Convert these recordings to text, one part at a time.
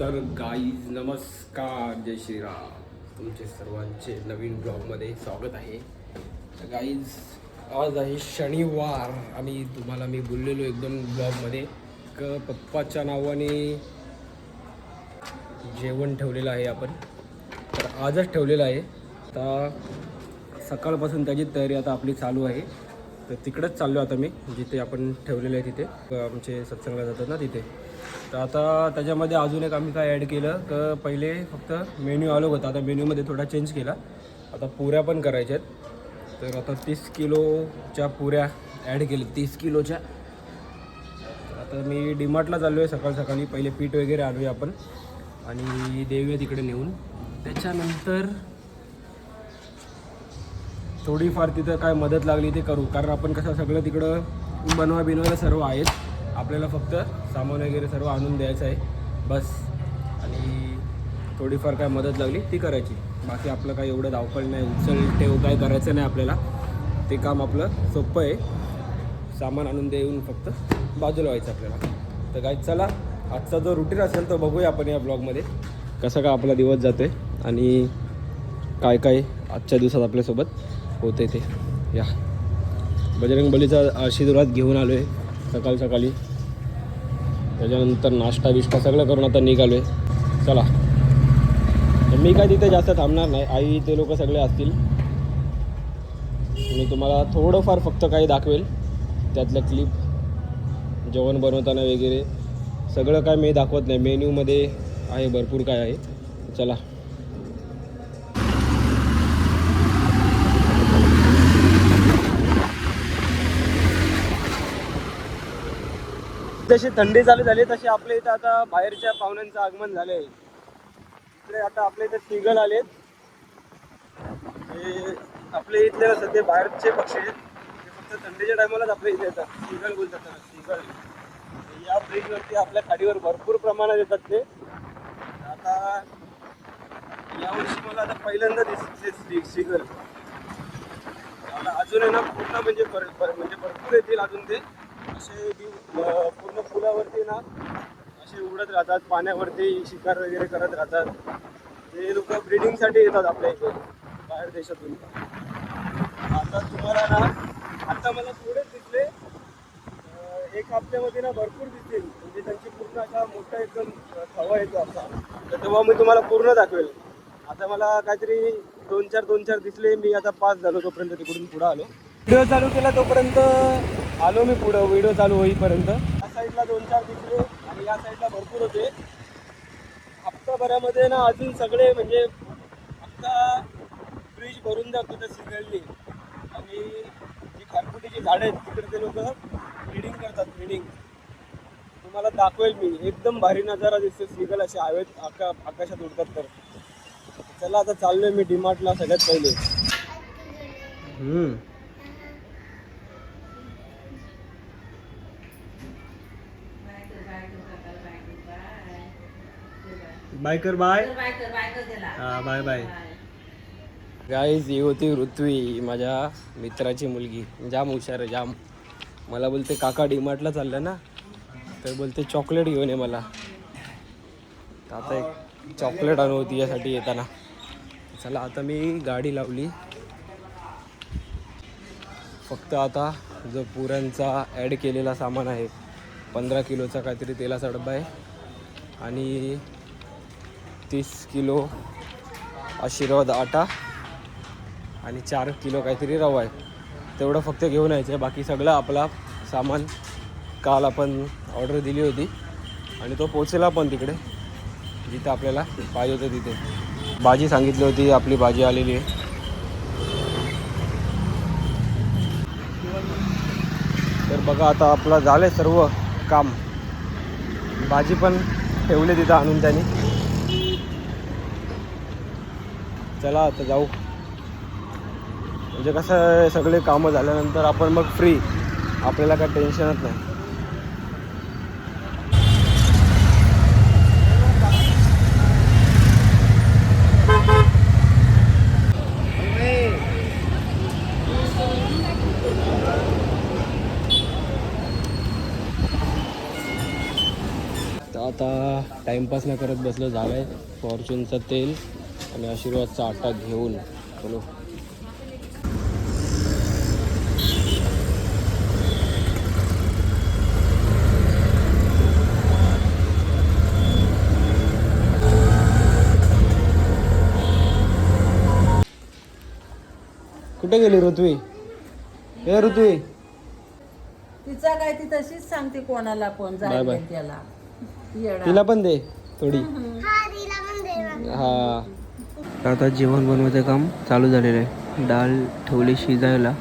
तर गाईज नमस्कार जय श्रीराम. तुमचे सर्वांचे नवीन ब्लॉगमध्ये स्वागत आहे. तर गाईज आज आहे शनिवार. आणि तुम्हाला मी बोललेलो एकदम ब्लॉगमध्ये क पप्पाच्या नावाने जेवण ठेवलेलं आहे आपण. तर आजच ठेवलेलं आहे. आता सकाळपासून त्याची तयारी आता आपली चालू आहे. तर तिकडंच चाललो आता मी जिथे आपण ठेवलेलं आहे तिथे. आमचे सत्संगला जातात ना तिथे. तर आता त्याच्यामध्ये अजून एक आम्ही काय ॲड केलं तर पहिले फक्त मेन्यू आलो होता. आता मेन्यूमध्ये थोडा चेंज केला. आता पुऱ्या पण करायच्या आहेत. तर आता तीस किलोच्या पुऱ्या ॲड केल्या. तीस किलोच्या. आता मी डीमार्टला चाललो आहे सकाळ सकाळी. पहिले पीठ वगैरे आणूया आपण. आणि देऊया तिकडे नेऊन. त्याच्यानंतर थोडीफार तिथं काय मदत लागली ते करू. कारण आपण कसं सगळं तिकडं बनवा बिनवायला सर्व आहेत. आपल्याला फक्त सामान वगैरे सर्व आणून द्यायचं आहे. बस. आणि थोडीफार काय मदत लागली ती करायची. बाकी आपलं काय एवढं धावपळ नाही उचल ठेव काय करायचं नाही आपल्याला. ते काम आपलं सोपं आहे. सामान आणून देऊन फक्त बाजूला व्हायचं आपल्याला. तर काय चला आजचा जो रुटीन असेल तो बघूया आपण या ब्लॉगमध्ये कसा का आपला दिवस जातो आहे आणि काय काय आजच्या दिवसात आपल्यासोबत. होते ते. या. बजरंग बलीचा आशीर्वाद घेऊन आलो आहे सकाळ सकाळी. त्याच्यानंतर नाश्ता बिष्टा सगळं करून आता निघालो आहे चला. तर मी काय तिथे जास्त थांबणार नाही. आई ते लोक सगळे असतील. मी तुम्हाला थोडंफार फक्त काही दाखवेल. त्यातल्या क्लिप जेवण बनवताना वगैरे. सगळं काय मी दाखवत नाही. मेन्यूमध्ये आहे भरपूर काय आहे. चला. जशी थंडी चालू झाली तसे आपल्या इथं आता बाहेरच्या पाहुण्यांचं आगमन झाले इकडे आता आपल्या इथे सिगल आलेत. हे आपले इथले सध्या बाहेरचे पक्षी आहेत. ते फक्त थंडीच्या टायमालाच आपल्या इथे येतात. सिगल बोलतात त्याला सिगल. या ब्रिजवरती आपल्या खाडीवर भरपूर प्रमाणात येतात ते. आता यावर्षी मला आता पहिल्यांदा दिसते सिगल. आता अजून आहे ना पूर्ण म्हणजे पर- म्हणजे भरपूर येतील अजून ते. असे पूर्ण पुलावरती ना असे उडत राहतात पाण्यावरती शिकार वगैरे करत राहतात. ते लोक ब्रिडिंगसाठी येतात आपल्या इथे बाहेर देशातून. आता तुम्हाला ना आता मला थोडेच दिसले एक हप्त्यामध्ये ना भरपूर दिसतील. म्हणजे त्यांची पूर्ण असा मोठा एकदम हवा येतो असा तर तेव्हा मी तुम्हाला पूर्ण दाखवेल. आता मला काहीतरी दोन चार दोन चार दिसले मी आता पाच झालो तोपर्यंत तिकडून पुढे आलो. व्हिडिओ चालू केला तोपर्यंत आलो मी पुढं व्हिडिओ चालू होईपर्यंत. या साईडला दोन चार दिसले आणि या साईडला भरपूर होते. हप्ताभरामध्ये ना अजून सगळे म्हणजे आत्ता ब्रिज भरून जातो त्या सिग्नलनी. आणि जी खारफुटीची झाडं आहेत तिकडे ते लोक ब्रिडिंग करतात ब्रिडिंग तुम्हाला दाखवेल मी. एकदम भारी नजारा दिसतो सिगल असे हवेत आका आकाशात उडतात तर. चला आता चाललोय मी डिमार्टला सगळ्यात पहिले. बाय कर बाय हा बाय बाय गाईज ही होती ऋत्वी माझ्या मित्राची मुलगी. जाम हुशार आहे जाम. मला बोलते काका डीमार्टला चाललं ना? तर बोलते चॉकलेट घेऊन ये मला. तर आता एक चॉकलेट आणू होती यासाठी येताना. चला आता मी गाडी लावली. फक्त आता जो पुऱ्यांचा ॲड केलेला सामान आहे पंधरा किलोचा काहीतरी तेलाचा डब्बा आहे. आणि तीस किलो आशीर्वाद आटा आणि चार किलो काहीतरी रवा आहे. तेवढं फक्त घेऊन यायचं आहे. बाकी सगळं आपला सामान काल आपण ऑर्डर दिली होती. आणि तो पोचला पण तिकडे जिथं आपल्याला पाहिजे होतं तिथे. भाजी सांगितली होती आपली भाजी आलेली आहे. तर बघा आता आपलं झालं सर्व काम. भाजी पण ठेवली तिथं आणून त्यांनी. चला आता जाऊ. म्हणजे कसं आहे सगळे कामं झाल्यानंतर आपण मग फ्री आपल्याला काय टेन्शनच नाही. आता टाइमपास न करत बसलं झालं आहे फॉर्च्युनचं तेल. आणि आशीर्वादचा आटा घेऊन चलो कुठे गेली ऋत्वी? हे ऋत्वी. तिचा काय ती तशीच सांगते कोणाला बाय. जायला त्याला. येडा. तिला पण दे थोडी. हा. आता जेवण बनवायचं काम चालू झालेलं आहे. डाळ ठेवली शिजायला.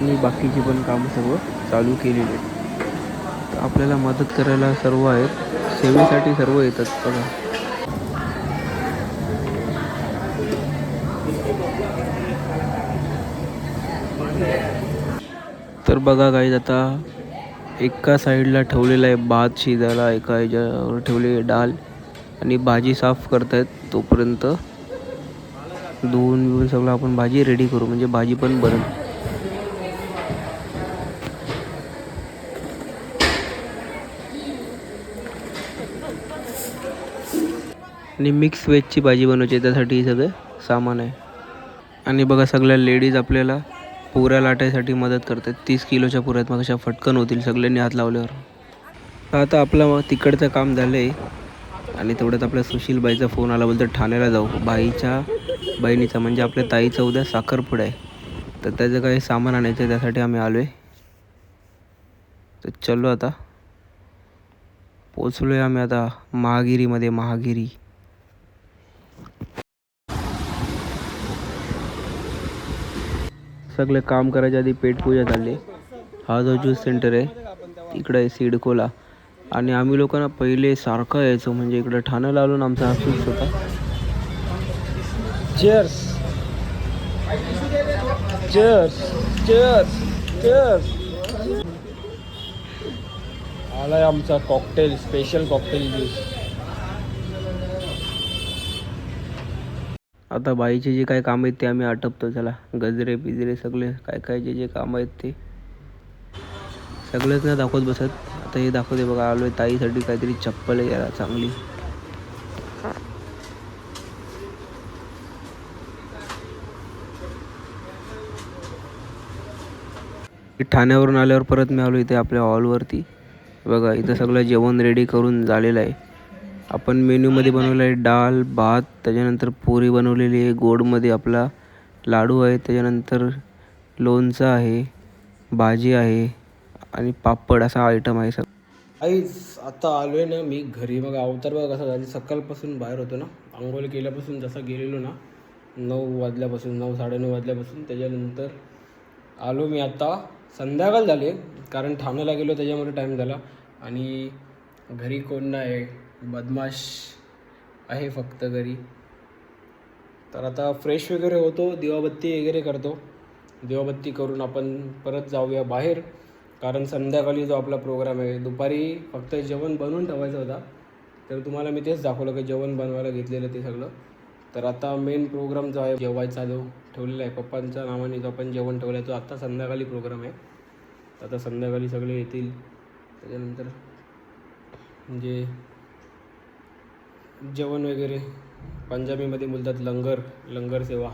आणि बाकीची पण काम सर्व चालू केलेली आहेत. आपल्याला मदत करायला सर्व आहेत. सेवेसाठी सर्व येतात बघा. तर बघा काही आता एका साईडला ठेवलेला आहे भात शिजायला एका ह्याच्यावर ठेवली डाळ. आणि भाजी साफ करतायत तोपर्यंत धुवून बिवून सगळं आपण भाजी रेडी करू. म्हणजे भाजी पण बनवू आणि मिक्स व्हेजची भाजी बनवायची आहे, त्यासाठी हे सगळं सामान आहे. आणि बघा सगळ्या लेडीज आपल्याला पुऱ्या लाटायसाठी मदत करतात तीस किलोच्या पुऱ्यात मग अशा फटकन होतील सगळ्यांनी हात लावल्यावर. आता आपलं मग तिकडचं काम झालं आहे आणि तेवढ्यात आपल्या सुशीलबाईचा फोन आला बोलतो ठाण्याला जाऊ. बाईच्या बहिणीचा म्हणजे आपल्या ताईचा उद्या साखरपुडा आहे. तर त्याचं काही सामान आणायचं आहे त्यासाठी आम्ही आलो आहे तर चलो आता. पोचलो आहे आम्ही आता महागिरीमध्ये महागिरी. सगळे काम करायच्या आधी पेटपूजा झाली हा जो ज्यूस सेंटर आहे इकडं आहे सिडकोला. आणि आम्ही लोकांना पहिले सारखं यायचो म्हणजे इकडं ठाण्याला आलो ना आमचा हा होता. चेअर्स चेअर्स चेअर्स चेअर्स आलाय आमचा कॉकटेल स्पेशल कॉकटेल ज्यूस आता बाईचे जे काय काम आहेत ते आम्ही आटपतो चला. गजरे बिजरे सगळे काय काय जे जे काम आहेत ते. सगळेच नाही दाखवत बसत. आता हे दाखवते बघा आलो आहे ताईसाठी काहीतरी चप्पल आहे याला चांगली. ठाण्यावरून आल्यावर परत मी आलो इथे आपल्या हॉलवरती. बघा इथं सगळं जेवण रेडी करून झालेलं आहे. आपण मेन्यूमध्ये बनवलं आहे डाळ भात त्याच्यानंतर पुरी बनवलेली आहे गोडमध्ये आपला लाडू आहे त्याच्यानंतर लोणचं आहे भाजी आहे आणि पापड असा आयटम आहे सर आईच आता आलो आहे ना मी घरी. बघा अवतार बघा कसं झाली. सकाळपासून बाहेर होतो ना. आंघोळ केल्यापासून जसं गेलेलो ना नऊ वाजल्यापासून नऊ साडेनऊ वाजल्यापासून त्याच्यानंतर आलो मी आता. संध्याकाळ झाली कारण ठाण्याला गेलो त्याच्यामुळे टाईम झाला. आणि घरी कोण नाही बदमाश आहे फक्त घरी. तर आता फ्रेश वगैरे होतो दिवाबत्ती वगैरे करतो. दिवाबत्ती करून आपण परत जाऊया बाहेर. कारण संध्याकाळी जो आपला प्रोग्राम आहे दुपारी फक्त जेवण बनवून ठेवायचं होता तर तुम्हाला मी तेच दाखवलं की जेवण बनवायला घेतलेलं ते सगळं. तर आता मेन प्रोग्राम जो आहे जेवायचा जो ठेवलेला आहे. पप्पांच्या नावाने जो आपण जेवण ठेवला आहे तो आत्ता संध्याकाळी प्रोग्राम आहे. तर आता संध्याकाळी सगळे येतील. त्याच्यानंतर म्हणजे जेवण वगैरे पंजाबीमध्ये बोलतात लंगर लंगर सेवा.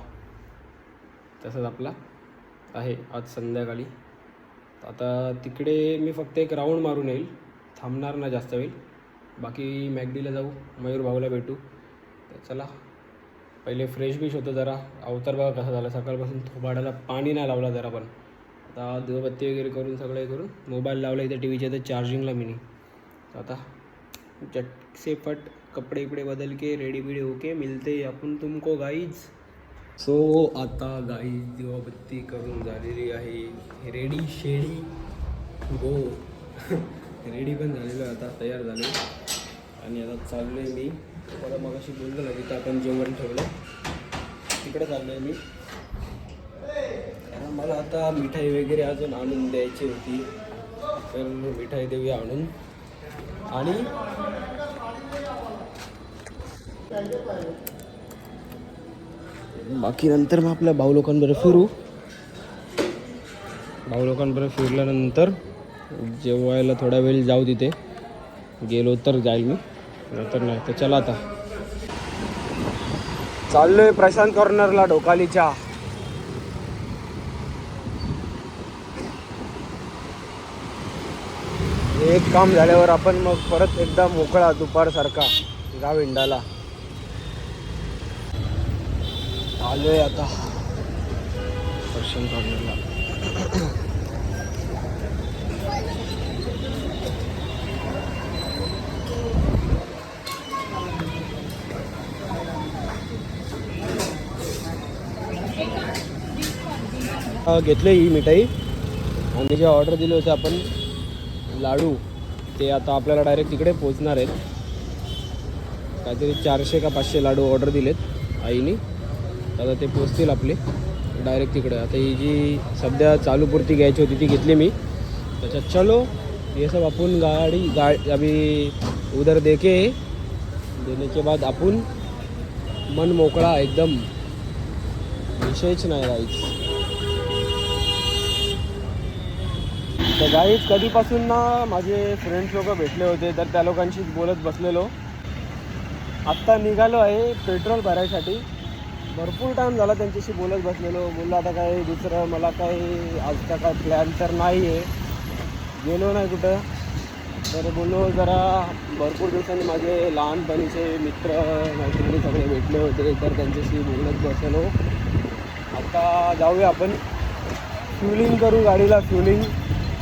तसंच आपला आहे आज संध्याकाळी. आता तिकडे मी फक्त एक राऊंड मारून येईल. थांबणार ना जास्त वेळ. बाकी मॅगडीला जाऊ मयूर भाऊला भेटू. तर चला. पहिले फ्रेश बिश होतं जरा. अवतार बघा कसा झाला? सकाळपासून थोबाडाला पाणी नाही लावला जरा पण. आता धुवबत्ती वगैरे करून सगळं हे करून मोबाईल लावला इथे टी व्हीच्या तर चार्जिंगला मिनी. नाही आता झटसेपट कपडे इपडे बदल के रेडी बिडी होके मिलते आपण तुमको गाईज सो आता गाई दिवाबत्ती करून झालेली आहे रेडी शेडी गो रेडी पण झालेलो आहे आता तयार झाले. आणि आता चाललो आहे मी. तुम्हाला मग अशी बोललो ना तिथं आपण जेवण ठेवलं. तिकडे चाललो आहे मी. कारण मला आता मिठाई वगैरे अजून आणून द्यायची होती. तर मिठाई देऊया आणून. आणि बाकी नंतर मग आपल्या भाऊ लोकांबरोबर फिरू. भाऊ लोकांबरोबर फिरल्यानंतर जेवायला थोडा वेळ जाऊ तिथे. गेलो तर जाईल मी. नंतर नाही तर चला आता. चाललोय प्रशांत कॉर्नरला ढोकालीच्या. एक काम झाल्यावर आपण मग परत एकदा मोकळा दुपारसारखा गाव हिंडाला आलोय आता. दर्शन कॉर्नरला घेतलं घेतले ही मिठाई. आणि जे ऑर्डर दिले होते आपण लाडू ते आता आपल्याला डायरेक्ट तिकडे पोचणार आहेत. काहीतरी चारशे का पाचशे लाडू ऑर्डर दिलेत आईनी. आता ते पोचतील आपले. डायरेक्ट तिकडे. आता ही जी सध्या चालूपुरती घ्यायची होती ती घेतली मी. त्याच्यात चलो ये सब आपण गाडी गा अभी उधर देखे. देण्याच्या बाद आपण मन मोकळा एकदम. विषयच नाही राहीच तर गाईच कधीपासून ना माझे फ्रेंड्स लोक भेटले होते तर त्या लोकांशीच बोलत बसलेलो. आत्ता निघालो आहे पेट्रोल भरायसाठी. भरपूर टाईम झाला त्यांच्याशी बोलत बसलेलो. बोललो आता काही दुसरं? मला काही आजचा काय प्लॅन तर नाही आहे गेलो नाही कुठं. तर बोललो जरा भरपूर दिवसांनी माझे लहानपणीचे मित्र मैत्रिणी सगळे भेटले होते. तर त्यांच्याशी बोलत बसलो. आता जाऊया आपण. फ्युलिंग करू गाडीला फ्युलिंग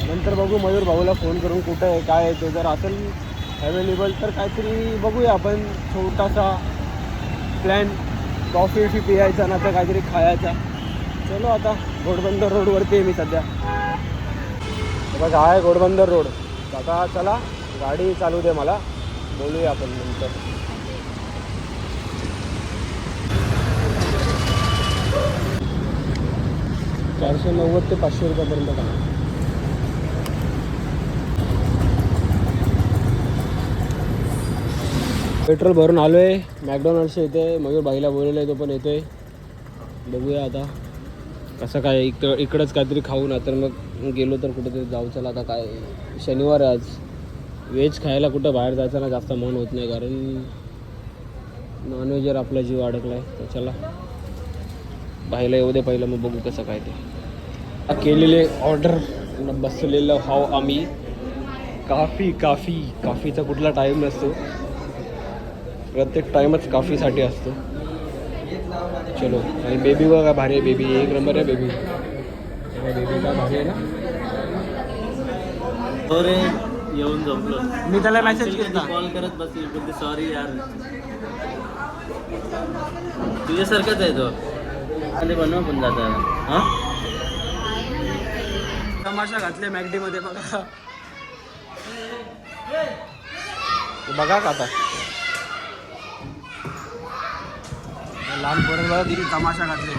नंतर बघू मयूर भाऊला फोन करून कुठं आहे काय आहे ते. जर असेल अवेलेबल तर काहीतरी बघूया आपण. छोटासा प्लॅन कॉफी विफी पियायचा ना तर काहीतरी खायचा. चलो आता घोडबंदर रोडवरती आहे मी सध्या. बघा आहे घोडबंदर रोड आता चला गाडी चालू दे मला. बोलूया आपण नंतर. चारशे नव्वद ते पाचशे रुपयापर्यंत का पेट्रोल भरून आलो आहे मॅकडॉनल्डच्या इथे मयूर बाईला बोललेलं आहे तो पण येतोय. बघूया आता कसं काय इकडं इकडंच काहीतरी खाऊ ना तर मग गेलो तर कुठेतरी जाऊ. चला आता काय शनिवार आहे आज. व्हेज खायला कुठं बाहेर जायचं ना जास्त मन होत नाही कारण नॉनव्हेजवर आपला जीव अडकला आहे तर चला. भाईला येऊ दे पहिलं मग बघू कसं काय ते. केलेले ऑर्डर बसलेलं हाव आम्ही. काफी काफी काफीचा कुठला टाईम नसतो. प्रत्येक टाईमच काफीसाठी असतो. चलो आणि बेबी बघा भारी आहे बेबी एक नंबर आहे बेबी बेबी काय भारी आहे ना? अरे येऊन जमलो मी त्याला मेसेज केला कॉल करत बसली बोलते सॉरी यार. तुझ्यासारखाच आहे तो. आणि बनवा पण जाता. हा? तमाशा घातले मॅगडी मध्ये बघा. बघा का आता? लहान पोरं बघा किती तमाशा घातले.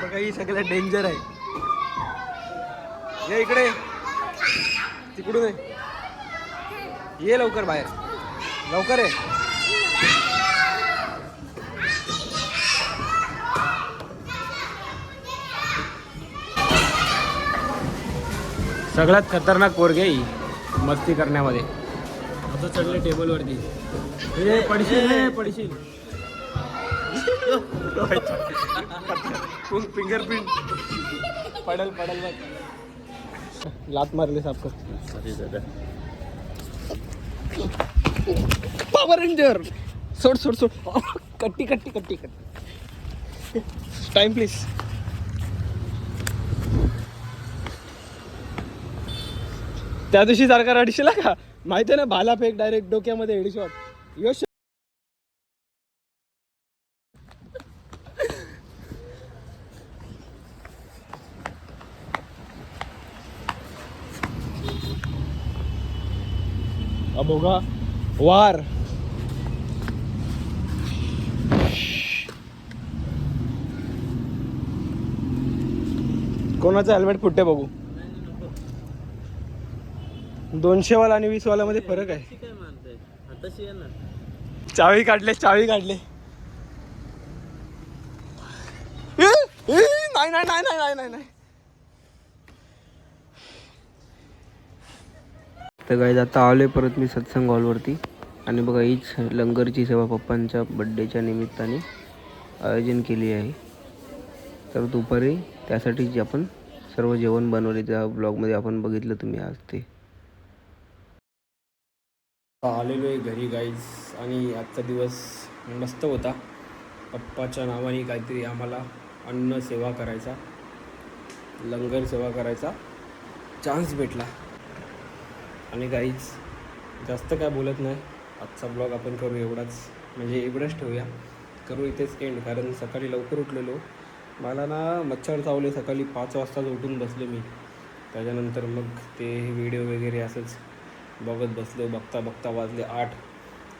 बघा ही सगळ्यात डेंजर आहे. ये इकडे. तिकडून ये. ये लवकर बाहेर. लवकर आहे सगळ्यात खतरनाक पोरगे ही. मस्ती करण्यामध्ये. आता चढले टेबलवरती हे पडशील पडशील. फिंगरप्रिंट पडल पडल बघ. लात मारली साफ कर. पॉवर रेंजर सोड सोड सोड. कट्टी कट्टी कट्टी कट्टी. टाइम प्लीज त्या दिवशी सारखा रडशीला का? माहिती आहे ना भाला फेक डायरेक्ट डोक्यामध्ये हेडशॉट यश अबोगा वार. कोणाचं हेल्मेट फुटते बघू. दोनशे वाला आणि वीस वाला मध्ये फरक आहे. चावी काढले चावी काढले. नाही नाही नाही नाही नाही नाही. तर गाईज आता आले परत मी सत्संग हॉलवरती आणि बघा हीच लंगरची सेवा पप्पांच्या बड्डेच्या निमित्ताने आयोजन केली आहे. तर दुपारी त्यासाठीच आपण सर्व जेवण बनवले. त्या ब्लॉगमध्ये आपण बघितलं तुम्ही आज ते. आलेलो आहे घरी गाईज आणि आजचा दिवस मस्त होता. पप्पाच्या नावाने काहीतरी आम्हाला अन्न सेवा करायचा लंगर सेवा करायचा चान्स भेटला. आणि गाईज जास्त काय बोलत नाही. आजचा ब्लॉग आपण करू एवढाच. म्हणजे एवढंच ठेवूया. करू इथेच एंड कारण सकाळी लवकर उठलेलो. मला ना मच्छर चावले सकाळी पाच वाजताच उठून बसलो मी. त्याच्यानंतर मग ते व्हिडिओ वगैरे असंच बघत बसलो बघता बघता वाजले आठ.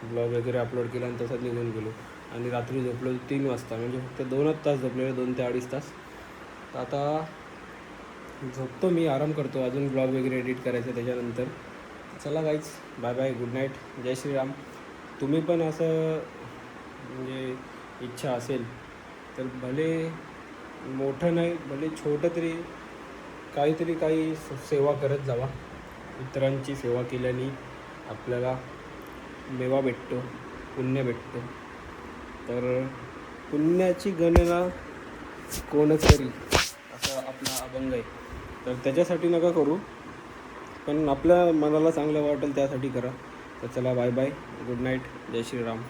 ब्लॉग वगैरे अपलोड केला आणि तसंच निघून गेलो. आणि रात्री झोपलो तीन वाजता म्हणजे फक्त दोनच तास झोपलेले दोन ते अडीच तास. तर आता झोपतो मी आराम करतो. अजून ब्लॉग वगैरे एडिट करायचं त्याच्यानंतर. चला गाईच बाय बाय गुड नाईट जय श्रीराम. तुम्ही पण असं म्हणजे इच्छा असेल तर भले मोठं नाही भले छोटं तरी काहीतरी काही सेवा करत जावा. इतरांची सेवा केल्याने आपल्याला मेवा भेटतो पुण्य भेटतो. तर पुण्याची गणना कोणच करी असा आपला अभंग आहे. तर त्याच्यासाठी नका करू पण आपल्या मनाला चांगलं वाटेल त्यासाठी करा. तर चला बाय बाय गुड नाईट जय श्रीराम.